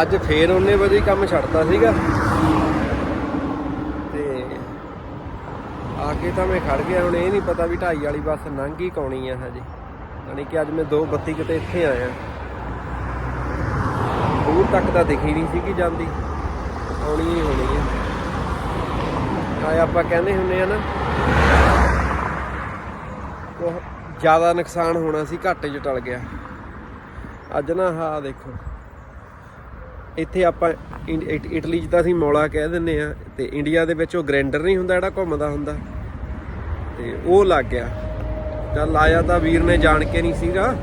ਅੱਜ ਫੇਰ ਉਹਨੇ ਵਜੇ ਕੰਮ ਛੱਡਤਾ ਸੀਗਾ। ਤੇ ਆ ਕੇ ਤਾਂ ਮੈਂ ਖੜ ਗਿਆ, ਹੁਣ ਇਹ ਨਹੀਂ ਪਤਾ ਵੀ ਢਾਈ ਵਾਲੀ ਬੱਸ ਲੰਘ ਹੀ ਕੌਣੀ ਆ ਹਜੇ। ਯਾਨੀ ਕਿ ਅੱਜ ਮੈਂ 2:32 ਕਿਤੇ ਇੱਥੇ ਆਇਆ। ਦੂਰ ਤੱਕ ਤਾਂ ਦਿਖੀ ਨਹੀਂ ਸੀਗੀ ਜਾਂਦੀ। ਆਉਣੀ ਹੀ ਹੋਣੀ ਹੈ ਆ ਆਪਾਂ ਕਹਿੰਦੇ ਹੁੰਨੇ ਆ ਨਾ ਜ਼ਿਆਦਾ ਨੁਕਸਾਨ ਹੋਣਾ ਸੀ, ਘਾਟੇ 'ਚ ਟਲ ਗਿਆ। ਅੱਜ ਨਾ ਆਹ ਦੇਖੋ। ਇੱਥੇ ਆਪਾਂ ਇੰ- ਇਟ- ਇਟਲੀ 'ਚ ਤਾਂ ਅਸੀਂ ਮੌਲਾ ਕਹਿ ਦਿੰਨੇ ਆ, ਤੇ ਇੰਡੀਆ ਦੇ ਵਿੱਚ ਉਹ ਗ੍ਰੈਂਡਰ ਨਹੀਂ ਹੁੰਦਾ ਜਿਹੜਾ ਘੁੰਮਦਾ ਹੁੰਦਾ। ਤੇ ਉਹ ਲੱਗ ਗਿਆ। ਚੱਲ ਆਇਆ ਤਾਂ ਵੀਰ ਨੇ ਜਾਣ ਕੇ ਨਹੀਂ ਸੀਗਾ।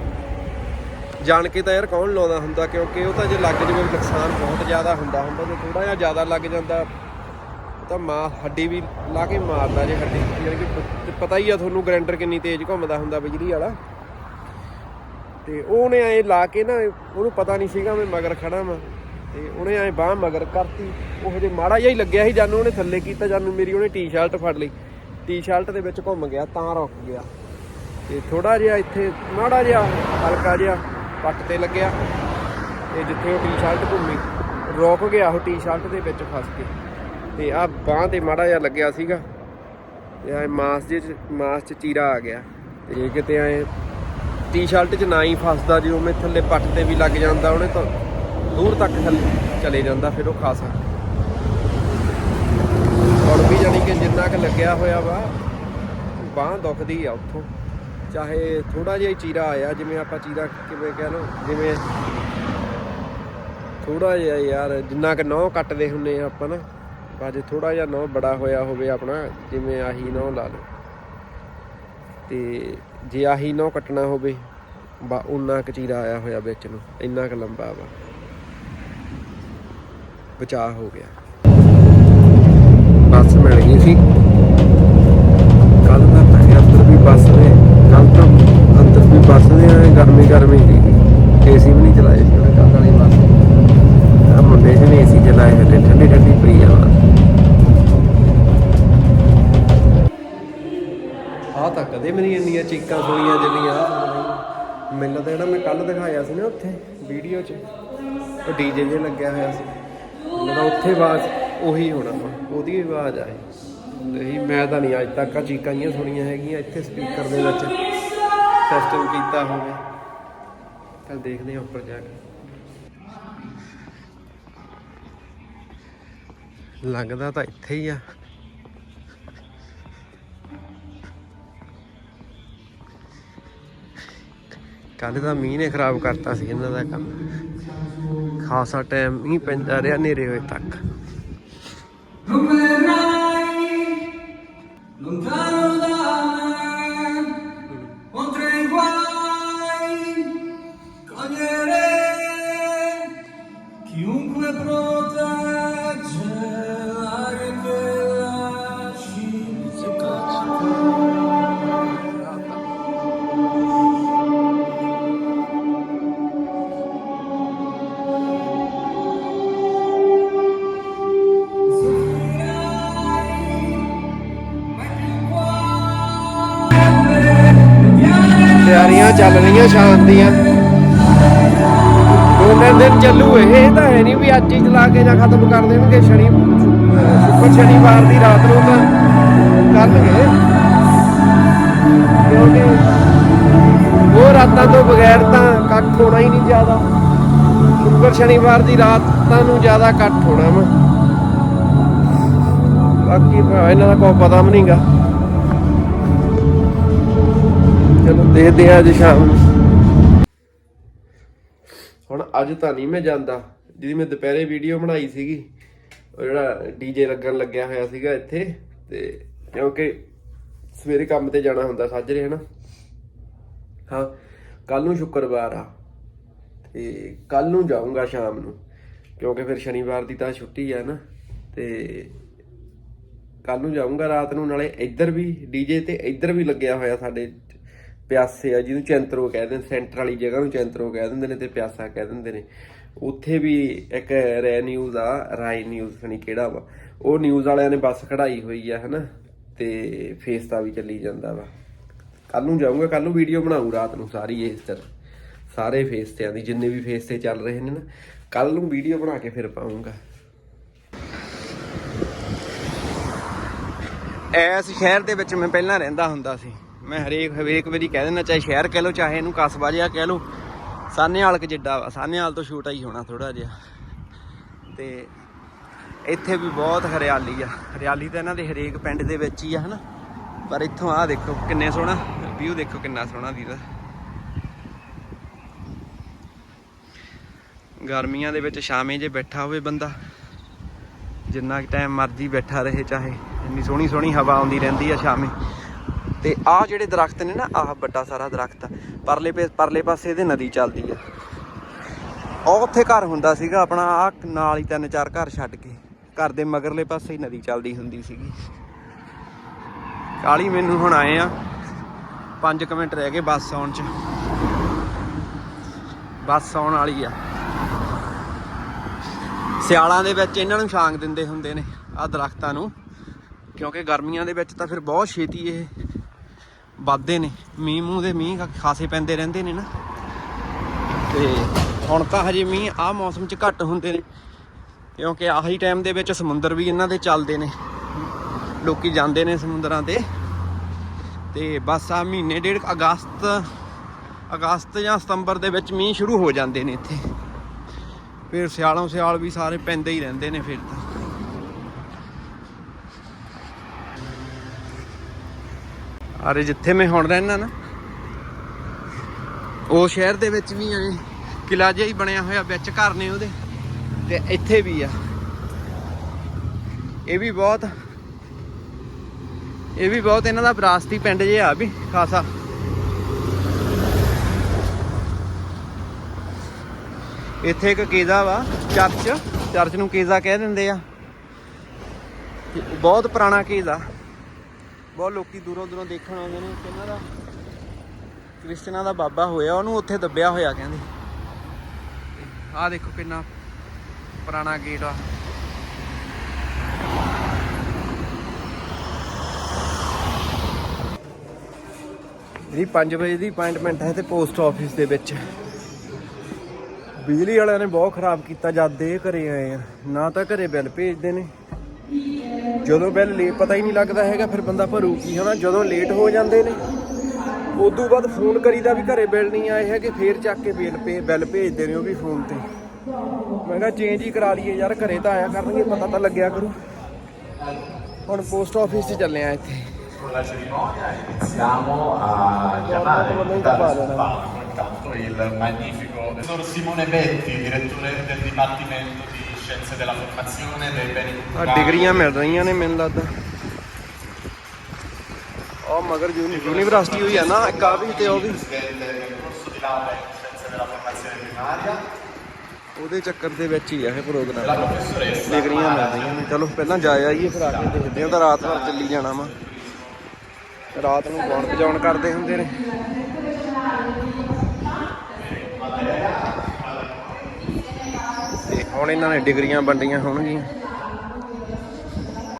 ਜਾਣ ਕੇ ਤਾਂ ਯਾਰ ਕੌਣ ਲਾਉਂਦਾ ਹੁੰਦਾ, ਕਿਉਂਕਿ ਉਹ ਤਾਂ ਜੇ ਲੱਗ ਜਾਵੇ ਨੁਕਸਾਨ ਬਹੁਤ ਜ਼ਿਆਦਾ ਹੁੰਦਾ ਹੁੰਦਾ ਜੇ ਥੋੜਾ ਜਿਹਾ ਜ਼ਿਆਦਾ ਲੱਗ ਜਾਂਦਾ। ਤਾਂ ਮਾਂ ਹੱਡੀ ਵੀ ਲਾ ਕੇ ਮਾਰਦਾ ਜੇ ਹੱਡੀ। ਯਾਨੀ ਕਿ ਪਤਾ ਹੀ ਆ ਤੁਹਾਨੂੰ ਗ੍ਰੈਂਡਰ ਕਿੰਨੀ ਤੇਜ਼ ਘੁੰਮਦਾ ਹੁੰਦਾ ਬਿਜਲੀ ਵਾਲਾ। ਤੇ ਉਹਨੇ ਐ ਲਾ ਕੇ ਨਾ, ਉਹਨੂੰ ਪਤਾ ਨਹੀਂ ਸੀਗਾ ਮੈਂ ਮਗਰ ਖੜਾ ਵਾਂ। ਤੇ ਉਹਨੇ ਐ ਬਾਹ ਮਗਰ ਕਰਤੀ, ਉਹ ਜੇ ਮਾੜਾ ਜਿਹਾ ਹੀ ਲੱਗਿਆ ਸੀ ਜਾਨੂੰ, ਉਹਨੇ ਥੱਲੇ ਕੀਤਾ ਜਾਨੂੰ, ਮੇਰੀ ਉਹਨੇ ਟੀ-ਸ਼ਰਟ ਫੜ ਲਈ। ਟੀ-ਸ਼ਰਟ ਦੇ ਵਿੱਚ ਘੁੰਮ ਗਿਆ, ਤਾਂ ਰੁਕ ਗਿਆ। ਤੇ ਥੋੜਾ ਜਿਹਾ ਇੱਥੇ, ਮਾੜਾ ਜਿਹਾ ਹਲਕਾ ਜਿਹਾ ਪੱਟ ਤੇ ਲੱਗਿਆ ਤੇ ਜਿੱਥੇ ਉਹ ਟੀ-ਸ਼ਰਟ ਘੁੰਮੀ, ਰੁਕ ਗਿਆ, ਉਹ ਟੀ-ਸ਼ਰਟ ਦੇ ਵਿੱਚ ਫਸ ਕੇ ਤੇ ਆ ਬਾਹ ਤੇ ਮਾੜਾ ਜਿਹਾ ਲੱਗਿਆ ਸੀਗਾ ਤੇ ਐ ਮਾਸ ਜੇ ਚ, ਮਾਸ ਚ ਚੀਰਾ ਆ ਗਿਆ। ਤੇ ਕਿਤੇ ਐ ਟੀ-ਸ਼ਰਟ 'ਚ ਨਾ ਹੀ ਫਸਦਾ ਜਦੋਂ ਮੈਂ ਥੱਲੇ ਪੱਟ ਤੇ ਵੀ ਲੱਗ ਜਾਂਦਾ, ਉਹਨੇ ਤਾਂ ਦੂਰ ਤੱਕ ਚਲੇ ਜਾਂਦਾ, ਫਿਰ ਉਹ ਖਾਸਾ ਹੁਣ ਵੀ ਜਾਨੀ ਕਿ ਜਿੰਨਾ ਕੁ ਲੱਗਿਆ ਹੋਇਆ ਵਾ, ਬਾਹ ਦੁਖਦੀ ਆ ਉੱਥੋਂ। ਚਾਹੇ ਥੋੜਾ ਜਿਹਾ ਚੀਰਾ ਆਇਆ, ਜਿਵੇਂ ਆਪਾਂ ਚੀਰਾ ਕਿਵੇਂ ਕਹਿ ਲਓ, ਜਿਵੇਂ ਥੋੜਾ ਜਿਹਾ ਯਾਰ, ਜਿੰਨਾ ਕਿ ਨਹੁੰ ਕੱਟਦੇ ਹੁੰਨੇ ਆ ਆਪਾਂ ਨਾ ਬਾਜੇ ਥੋੜਾ ਜਿਹਾ ਨਹੁੰ ਬੜਾ ਹੋਇਆ ਹੋਵੇ ਆਪਣਾ, ਜਿਵੇਂ ਆਹੀ ਨਹੁੰ ਲਾ ਲਓ। ਤੇ ਜੇ ਆਹੀ ਨਹੁੰ ਕੱਟਣਾ ਹੋਵੇ ਬਾ ਉਨਾ ਕੁ ਆਇਆ ਹੋਇਆ ਵਿੱਚ ਨੂੰ, ਇੰਨਾ ਕੁ ਲੰਬਾ ਵਾ। ਬਚਾਅ ਹੋ ਗਿਆ। ਬੱਸ ਮਿਲ ਗਈ ਸੀ। ਕੱਲ ਤਾਂ ਤਾਂ ਅੰਦਰ ਵੀ ਬੱਸ ਨੇ ਕੱਲ ਤਾਂ ਅੰਦਰ ਵੀ ਬੱਸ ਨੇ ਗਰਮੀ ਗਰਮੀ ਸੀ। ਏਸੀ ਵੀ ਨਹੀਂ ਚਲਾਏ ਸੀ ਉਹਨੇ ਕੱਲ ਵਾਲੀ ਬੱਸ। ਆ ਮੁੰਡੇ ਜਿਹਨੇ ਏਸੀ ਚਲਾਏ ਹਲੇ ਠੰਡੀ ਠੰਡੀ ਪਈ ਆ ਆ ਤਾਂ ਕਦੇ ਮੇਰੀ ਇੰਨੀਆਂ ਚੀਕਾਂ ਸੁਣੀਆਂ ਜਿੰਨੀਆਂ ਮੈਨੂੰ ਤਾਂ ਜਿਹੜਾ ਮੈਂ ਕੱਲ ਦਿਖਾਇਆ ਸੀ ਨਾ ਉੱਥੇ, ਵੀਡੀਓ 'ਚ, ਉਹ ਡੀਜੇ ਜੇ ਲੱਗਿਆ ਹੋਇਆ ਸੀ। ਮੇਰਾ ਉੱਥੇ ਆਵਾਜ਼, ਉਹੀ ਹੋਣਾ ਵਾ ਉਹਦੀ ਆਵਾਜ਼ ਆਈ। ਨਹੀਂ, ਮੈਂ ਤਾਂ ਨਹੀਂ, ਅੱਜ ਤੱਕ ਆ ਚੀਕਾਂ ਹੀ ਸੁਣੀਆਂ ਹੈਗੀਆਂ ਇੱਥੇ ਸਪੀਕਰ ਦੇ ਵਿੱਚ। ਸਿਸਟਮ ਕੀਤਾ ਹੋਵੇ। ਕੱਲ ਦੇਖਦੇ ਹਾਂ ਉੱਪਰ ਜਾ ਕੇ। ਲੱਗਦਾ ਤਾਂ ਇੱਥੇ ਹੀ ਆ। ਕੱਲ ਤਾਂ ਮੀਂਹ ਨੇ ਖਰਾਬ ਕਰਤਾ ਸੀ ਇਹਨਾਂ ਦਾ ਕੰਮ। ਖਾਸਾ ਟਾਈਮ ਮੀਂਹ ਪੈਂਦਾ ਰਿਹਾ ਹਨੇਰੇ ਹੋਏ ਤੱਕ। ਚੱਲ ਰਹੀਆਂ ਸ਼ਾਮ ਦੀਆਂ। ਦੋਨੇ ਦਿਨ ਚੱਲੂ ਇਹ ਤਾਂ ਹੈ ਨਹੀਂ ਵੀ ਅੱਜ ਹੀ ਚਲਾ ਕੇ ਜਾਂ ਖਤਮ ਕਰ ਦੇਣਗੇ ਸ਼ਨੀ ਸ਼ੁੱਕਰ ਸ਼ਨੀਵਾਰ ਦੀ ਰਾਤ ਨੂੰ ਤਾਂ ਕਰਨਗੇ। ਕਿਉਂਕਿ ਉਹ ਰਾਤਾਂ ਤੋਂ ਬਗੈਰ ਤਾਂ ਕੱਟ ਹੋਣਾ ਹੀ ਨਹੀਂ ਜ਼ਿਆਦਾ। ਸ਼ੁੱਕਰ ਸ਼ਨੀਵਾਰ ਦੀ ਰਾਤਾਂ ਨੂੰ ਜ਼ਿਆਦਾ ਕੱਟ ਹੋਣਾ ਵਾ। ਬਾਕੀ ਇਹਨਾਂ ਦਾ ਕੋਈ ਪਤਾ ਵੀ ਨਹੀਂਗਾ ਚਲੋ ਦੇਖਦੇ ਆ ਅੱਜ ਸ਼ਾਮ ਨੂੰ। ਹੁਣ ਅੱਜ ਤਾਂ ਨਹੀਂ ਮੈਂ ਜਾਂਦਾ। ਜਿਹਦੀ ਮੈਂ ਦੁਪਹਿਰੇ ਵੀਡੀਓ ਬਣਾਈ ਸੀਗੀ। ਉਹ ਜਿਹੜਾ ਡੀਜੇ ਲੱਗਣ ਲੱਗਿਆ ਹੋਇਆ ਸੀਗਾ ਇੱਥੇ। ਤੇ ਕਿਉਂਕਿ ਸਵੇਰੇ ਕੰਮ ਤੇ ਜਾਣਾ ਹੁੰਦਾ ਸਾਜਰੇ, ਹਨਾ? ਹਾਂ ਕੱਲ ਨੂੰ ਸ਼ੁੱਕਰਵਾਰ ਆ। ਤੇ ਕੱਲ ਨੂੰ ਜਾਊਂਗਾ ਸ਼ਾਮ ਨੂੰ। ਕਿਉਂਕਿ ਫਿਰ ਸ਼ਨੀਵਾਰ ਦੀ ਤਾਂ ਛੁੱਟੀ ਆ ਨਾ ਤੇ ਕੱਲ ਨੂੰ ਜਾਊਂਗਾ ਰਾਤ ਨੂੰ। ਨਾਲੇ ਇੱਧਰ ਵੀ ਡੀਜੇ ਤੇ ਇੱਧਰ ਵੀ ਲੱਗਿਆ ਹੋਇਆ ਸਾਡੇ ਪਿਆਸੇ ਆ, ਜਿਹਨੂੰ ਚੈਂਤਰੋ ਕਹਿ ਦਿੰਦੇ, ਸੈਂਟਰ ਵਾਲੀ ਜਗ੍ਹਾ ਨੂੰ ਚੈਂਤਰੋ ਕਹਿ ਦਿੰਦੇ ਨੇ ਤੇ ਪਿਆਸਾ ਕਹਿ ਦਿੰਦੇ ਨੇ। ਉੱਥੇ ਵੀ ਇੱਕ ਰੈ ਨਿਊਜ਼ ਆ ਰਾਈ ਨਿਊਜ਼ ਸਣੀ ਕਿਹੜਾ ਵਾ। ਉਹ ਨਿਊਜ਼ ਵਾਲਿਆਂ ਨੇ ਬੱਸ ਖੜਾਈ ਹੋਈ ਆ, ਹਨਾ, ਤੇ ਫੇਸ ਤਾਂ ਵੀ ਚੱਲੀ ਜਾਂਦਾ ਵਾ। ਕੱਲ ਨੂੰ ਜਾਊਂਗਾ ਕੱਲ ਨੂੰ ਵੀਡੀਓ ਬਣਾਉਂ ਰਾਤ ਨੂੰ ਸਾਰੀ ਇਸ ਤਰ੍ਹਾਂ। ਸਾਰੇ ਫੇਸ ਤੇ ਆਂਦੀ ਜਿੰਨੇ ਵੀ ਫੇਸ ਤੇ ਚੱਲ ਰਹੇ ਨੇ ਨਾ ਕੱਲ ਨੂੰ ਵੀਡੀਓ ਬਣਾ ਕੇ ਫਿਰ ਪਾਉਂਗਾ ਐਸ ਸ਼ਹਿਰ ਦੇ ਵਿੱਚ ਮੈਂ ਪਹਿਲਾਂ ਰਹਿੰਦਾ ਹੁੰਦਾ ਸੀ। ਮੈਂ ਹਰੇਕ ਹਰੇਕ ਵਾਰੀ ਕਹਿ ਦਿੰਦਾ, ਚਾਹੇ ਸ਼ਹਿਰ ਕਹਿ ਲਓ, ਚਾਹੇ ਇਹਨੂੰ ਕਸਬਾ ਜਿਹਾ ਕਹਿ ਲਓ ਸਾਨੇਵਾਲ ਕਿ ਜਿੱਡਾ ਵਾ ਸਾਨੇਵਾਲ ਤੋਂ ਛੋਟਾ ਹੀ ਹੋਣਾ ਥੋੜਾ ਜਿਹਾ। ਤੇ ਇੱਥੇ ਵੀ ਬਹੁਤ ਹਰਿਆਲੀ ਆ। ਹਰਿਆਲੀ ਤਾਂ ਇਹਨਾਂ ਦੇ ਹਰੇਕ ਪਿੰਡ ਦੇ ਵਿੱਚ ਹੀ ਆ, ਹਨਾ? ਪਰ ਇੱਥੋਂ ਆਹ ਦੇਖੋ ਕਿੰਨੇ ਸੋਹਣਾ ਵਿਊ ਦੇਖੋ ਕਿੰਨਾ ਸੋਹਣਾ ਦੀਦਾ ਗਰਮੀਆਂ ਦੇ ਵਿੱਚ ਸ਼ਾਮੇ ਜੇ ਬੈਠਾ ਹੋਵੇ ਬੰਦਾ, ਜਿੰਨਾ ਟਾਈਮ ਮਰਜ਼ੀ ਬੈਠਾ ਰਹੇ, ਚਾਹੇ ਇੰਨੀ ਸੋਹਣੀ ਸੋਹਣੀ ਹਵਾ ਆਉਂਦੀ ਰਹਿੰਦੀ ਆ ਸ਼ਾਮੇ। ਤੇ ਆਹ ਜਿਹੜੇ ਦਰਖਤ ਨੇ ਨਾ, ਆਹ ਵੱਡਾ ਸਾਰਾ ਦਰਖਤ ਆ। ਪਰਲੇ ਪੇ ਪਰਲੇ ਪਾਸੇ ਇਹਦੇ ਨਦੀ ਚੱਲਦੀ ਆ। ਉਹ ਉੱਥੇ ਘਰ ਹੁੰਦਾ ਸੀਗਾ, ਆਪਣਾ ਆ ਨਾਲ ਹੀ ਤਿੰਨ ਚਾਰ ਘਰ ਛੱਡ ਕੇ। ਘਰ ਦੇ ਮਗਰਲੇ ਪਾਸੇ ਹੀ ਨਦੀ ਚੱਲਦੀ ਹੁੰਦੀ ਸੀਗੀ। ਕਾਲੀ ਮੈਨੂੰ ਹੁਣ ਆਏ ਆ। 5 ਮਿੰਟ ਰਹਿ ਗਏ ਬੱਸ ਆਉਣ ਚ। ਬੱਸ ਆਉਣ ਵਾਲੀ ਆ। ਸਿਆਲਾਂ ਦੇ ਵਿੱਚ ਇਹਨਾਂ ਨੂੰ ਛਾਂਗ ਦਿੰਦੇ ਹੁੰਦੇ ਨੇ ਆ ਦਰਖਤਾਂ ਨੂੰ। ਕਿਉਂਕਿ ਗਰਮੀਆਂ ਦੇ ਵਿੱਚ ਤਾਂ ਫਿਰ ਬਹੁਤ ਛੇਤੀ ਇਹ ਵੱਧਦੇ ਨੇ, ਮੀਂਹ ਮੂੰਹ ਦੇ ਮੀਂਹ ਖਾਸੇ ਪੈਂਦੇ ਰਹਿੰਦੇ ਨੇ ਨਾ। ਤੇ ਹੁਣ ਤਾਂ ਹਜੇ ਮੀਂਹ ਆ ਮੌਸਮ 'ਚ ਘੱਟ ਹੁੰਦੇ ਨੇ, ਕਿਉਂਕਿ ਆਹੀ ਟਾਈਮ ਦੇ ਵਿੱਚ ਸਮੁੰਦਰ ਵੀ ਇਹਨਾਂ ਦੇ ਚੱਲਦੇ ਨੇ। ਲੋਕੀ ਜਾਂਦੇ ਨੇ ਸਮੁੰਦਰਾਂ ਤੇ। ਤੇ ਬਸ ਆ ਮਹੀਨੇ ਡੇਢ ਅਗਸਤ ਅਗਸਤ ਜਾਂ ਸਤੰਬਰ ਦੇ ਵਿੱਚ ਮੀਂਹ ਸ਼ੁਰੂ ਹੋ ਜਾਂਦੇ ਨੇ ਇੱਥੇ। ਫਿਰ ਸਿਆਲੋਂ ਸਿਆਲ ਵੀ ਸਾਰੇ ਪੈਂਦੇ ਹੀ ਰਹਿੰਦੇ ਨੇ ਫਿਰ ਤਾਂ। ਅਰੇ ਜਿੱਥੇ ਮੈਂ ਹੁਣ ਰਹਿਣਾ ਨਾ, ਉਹ ਸ਼ਹਿਰ ਦੇ ਵਿੱਚ ਵੀ ਐ ਕਿਲਾ ਜਿਹਾ ਹੀ ਬਣਿਆ ਹੋਇਆ, ਵਿੱਚ ਘਰ ਨੇ ਉਹਦੇ, ਤੇ ਇੱਥੇ ਵੀ ਆ। ਇਹ ਵੀ ਬਹੁਤ, ਇਹ ਵੀ ਬਹੁਤ ਇਹਨਾਂ ਦਾ ਵਿਰਾਸਤੀ ਪਿੰਡ ਜਿਹਾ ਆ ਵੀ, ਖਾਸਾ। ਇੱਥੇ ਇੱਕ ਕੇਜ਼ਾ ਵਾ, ਚਰਚ ਚਰਚ ਨੂੰ ਕੇਜ਼ਾ ਕਹਿ ਦਿੰਦੇ ਆ। ਬਹੁਤ ਪੁਰਾਣਾ ਕੇਜ਼ਾ। ਬਹੁਤ ਲੋਕੀ ਦੂਰੋਂ ਦੂਰੋਂ ਦੇਖਣ ਆਉਂਦੇ ਨੇ ਕਿ ਇਹਨਾਂ ਦਾ ਕ੍ਰਿਸਚਨਾਂ ਦਾ ਬਾਬਾ ਹੋਇਆ ਉਹਨੂੰ ਉੱਥੇ ਦੱਬਿਆ ਹੋਇਆ ਕਹਿੰਦੇ। ਆਹ ਦੇਖੋ ਕਿੰਨਾ ਪੁਰਾਣਾ ਗੇਟ ਆ। ਜਿਹੜੀ 5 ਵਜੇ ਦੀ ਅਪਾਇੰਟਮੈਂਟ ਹੈ ਤੇ ਪੋਸਟ ਆਫਿਸ ਦੇ ਵਿੱਚ। ਬਿਜਲੀ ਵਾਲਿਆਂ ਨੇ ਬਹੁਤ ਖਰਾਬ ਕੀਤਾ ਜਦ ਦੇ ਘਰੇ ਆਏ ਆ ਨਾ ਤਾਂ ਘਰੇ ਬਿੱਲ ਭੇਜਦੇ ਨੇ। ਜਦੋਂ ਬਿੱਲ ਲੇਟ ਪਤਾ ਹੀ ਨਹੀਂ ਲੱਗਦਾ ਹੈਗਾ ਫਿਰ ਬੰਦਾ ਭਰੂ ਕੀ ਹਨਾ ਜਦੋਂ ਲੇਟ ਹੋ ਜਾਂਦੇ ਨੇ ਉਦੋਂ ਬਾਅਦ ਫੋਨ ਕਰੀਦਾ ਵੀ ਘਰੇ ਬਿੱਲ ਨਹੀਂ ਆਏ ਹੈਗੇ ਫੇਰ ਚੱਕ ਕੇ ਬਿੱਲ ਪੇ ਬਿੱਲ ਭੇਜਦੇ ਨੇ ਉਹ ਵੀ ਫੋਨ ਤੇ ਮੈਂ ਕਿਹਾ ਚੇਂਜ ਹੀ ਕਰਾ ਲਈਏ ਯਾਰ ਘਰੇ ਤਾਂ ਆਇਆ ਕਰਨਗੇ ਪਤਾ ਤਾਂ ਲੱਗਿਆ ਕਰੂ ਹੁਣ ਪੋਸਟ ਆਫਿਸ 'ਚ ਚੱਲੇ ਆ ਇੱਥੇ la cerimonia iniziamo a chiamare intanto il magnifico dottor Simone Betti, direttore del Dipartimento di Scienze della Formazione dei Beni Culturali. ਡਿਗਰੀਆਂ ਮਿਲ ਰਹੀਆਂ ਨੇ ਮੈਨੂੰ ਲੱਗਦਾ ਉਹ ਮਗਰ ਯੂਨੀ- ਯੂਨੀਵਰਸਿਟੀ ਹੋਈ ਆ ਨਾ ਇੱਕ ਆ ਵੀ ਤੇ ਉਹ ਵੀ corso di laurea in Scienze della Formazione Primaria. ਉਹਦੇ ਚੱਕਰ ਦੇ ਵਿੱਚ ਹੀ ਆ ਇਹ La ਪ੍ਰੋਗਰਾਮ professoressa ਡਿਗਰੀਆਂ ਮਿਲ ਰਹੀਆਂ ਨੇ ਚਲੋ ਪਹਿਲਾਂ ਜਾ ਆਈਏ ਫਿਰ ਆ ਕੇ ਦੇਖਦੇ ਹਾਂ ਤਾਂ ਰਾਤ ਭਰ ਚੱਲੀ ਜਾਣਾ ਵਾ ਰਾਤ ਨੂੰ ਗਾਉਣ ਵਜਾਉਣ ਕਰਦੇ ਹੁੰਦੇ ਨੇ ਹੁਣ ਇਹਨਾਂ ਨੇ ਡਿਗਰੀਆਂ ਵੰਡੀਆਂ ਹੋਣਗੀਆਂ।